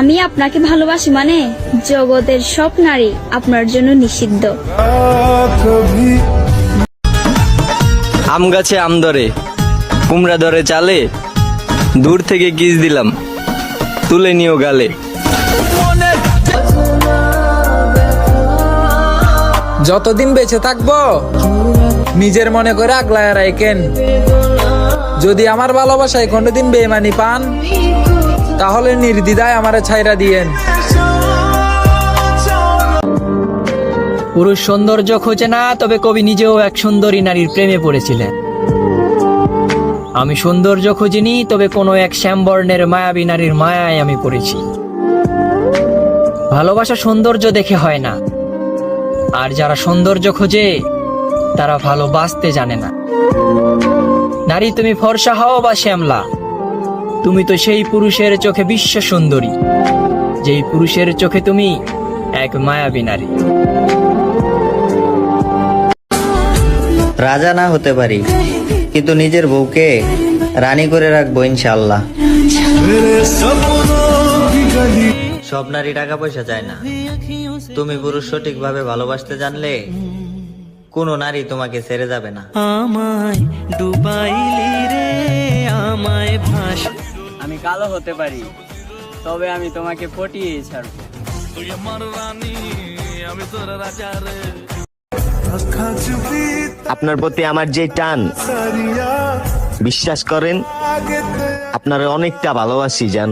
আমি আপনাকে ভালোবাসি মানে জগতের সব নারী আপনার জন্য নিষিদ্ধ। আম গাছে আম ধরে কুমড়া ধরে চালে দূর থেকে কিস দিলাম তুলে নিও গালে। যতদিন বেঁচে থাকব নিজের মনে করে আগলায় রাখেন। যদি আমার ভালোবাসায় কোনোদিন বেমানি পান তাহলে নির্দ্বিধায় আমারে ছাইরা দিয়েন। পুরুষ সৌন্দর্য খোঁজে না, তবে কবি নিজেও এক সুন্দরী নারীর প্রেমে পড়েছিলেন। আমি সৌন্দর্য খুঁজিনি, তবে কোনো এক শ্যামবর্ণের মায়াবী নারীর মায়ায় আমি পড়েছি। ভালোবাসা সৌন্দর্য দেখে হয় না। আর যারা সৌন্দর্য খোঁজে, তারা ভালোবাসতে জানে না। নারী তুমি ফর্সা হও বা শ্যামলা তুমি তো সেই পুরুষের চোখে বিশ্ব সুন্দরী। যেই পুরুষের চোখে তুমি এক মায়াবী নারী। রাজা না হতে পারি কিন্তু নিজের বউকে রানী করে রাখব ইনশাল্লাহ সব নারী টাকা পয়সা চায় না। তুমি পুরুষ সঠিকভাবে ভালোবাসতে জানলে কোনো নারী তোমাকে ছেড়ে যাবে না। আমায় ডুবাইলি রে আমায় ভাস আমি কালো হতে পারি তবে আমি তোমাকে পটিয়ে ছাড়বো। আপনার প্রতি আমার যে টান বিশ্বাস করেন আপনার অনেকটা ভালোবাসি জান।